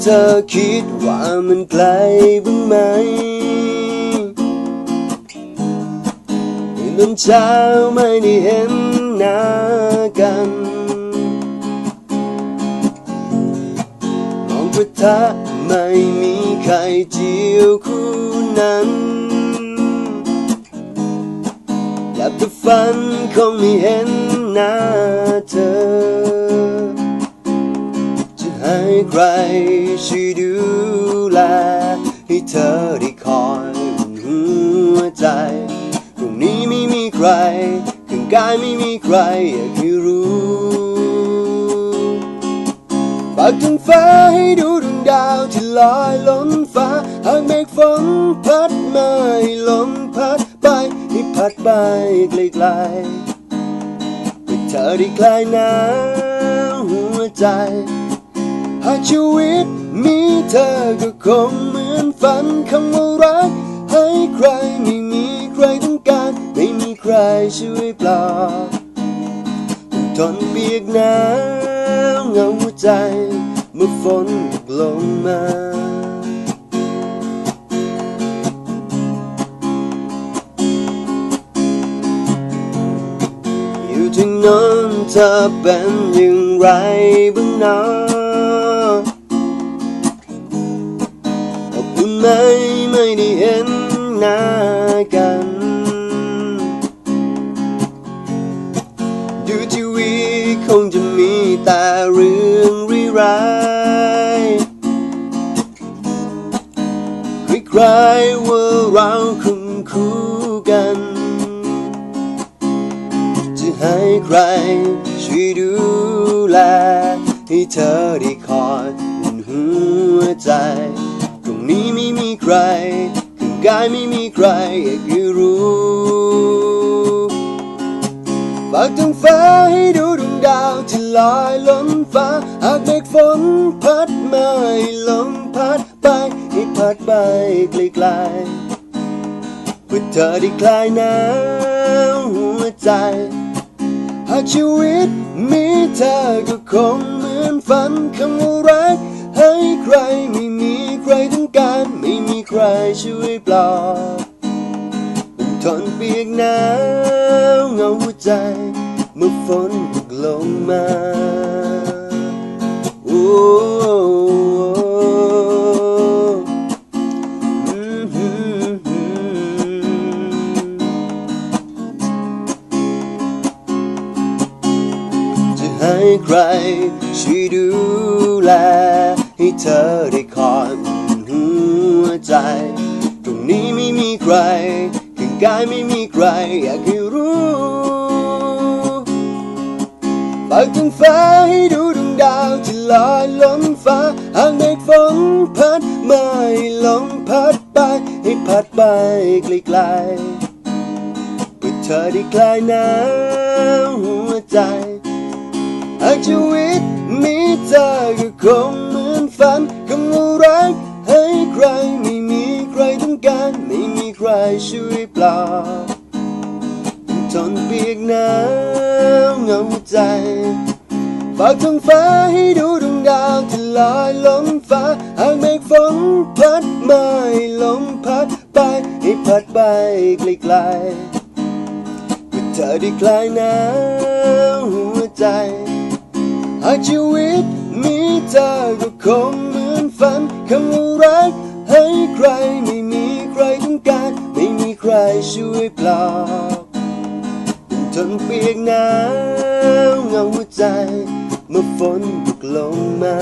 เธอคิดว่ามันไกลบ้างไหมตอนเช้าไม่ได้เห็นหน้ากันมองกระทะไม่มีไข่เจียวคู่นั้นหลับตาฝันคงไม่เห็นหน้าเธอ ให้ใครช่วยดูแล ให้เธอได้คอยหัวใจตรงนี้ไม่มีใครข้างกายไม่มีใครอยากให้รู้ปากท้องฟ้าให้ดูดวงดาวที่ลอยล้นฟ้า หากเมฆฝนพัดมาให้ลมพัดไปให้พัดไปไกลๆเพื่อเธอได้คลายหนาวหัวใจ หากชีวิตมีเธอก็คงเหมือนฝันคำว่ารัก ให้ใครไม่มีใครต้องการ ไม่มีใครช่วยปลอบทนเปียกนาวเหงาหัวใจ เมื่อฝนตกลงมาอยู่ที่โน้นเธอเป็นอย่างไรบ้างนะ ไหมไม่ได้เห็นหน้ากัน ดูทีวีคงจะมีแต่เรื่องร้ายๆคล้ายๆว่าเราคงคู่กัน จะให้ใครช่วยดูแลให้เธอได้คอยอุ่นหัวใจ รข้างกายไม่มีใครอยากให้รู้ฝากท้องฟ้าให้ดูดวงดาวที่ลอยล้นฟ้าหากเมฆฝนพัดมาให้ลมพัดไปให้พัดไปไกลๆเพื่อเธอได้คลายหนาวหัวใจ หากชีวิตมีเธอก็คงเหมือนฝันคำว่ารักให้ใครม่ รช่วยปลอบทนเปียกหนาวเหงาหัวใจ เมื่อฝนตกลงมาโอ้จะให้ใครช่วยดูแลให้เธอได้คอย ใจ ตรงนี้ไม่มีใครข้างกายไม่มีใคร อยากให้รู้ฝากท้องฟ้าให้ดูดวงดาวที่ลอยล้นฟ้าหากเมฆฝนพัดมาให้ลมพัดไป ให้พัดไปไกลๆเพื่อเธอได้คลายหนาวหัวใจหากชีวิตมีเธอก็คงเหมือนฝันคำว่ารักให้ใคร ใครช่วยปลอบทนเปียกนาวเงาใจ ฝากท้องฟ้าให้ดูดวงดาวที่ลอยล้นฟ้าหากเมฆฝนพัดมาให้ลมพัดไปให้พัดไปไกลๆเพื่อเธอได้คลายหนาวหัวใจ หากชีวิตมีเธอก็คงเหมือนฝันคำว่ารักให้ ช่วยปลอบทนเปียกน้ำเงาหัวใจเมื่อฝนตกลงมา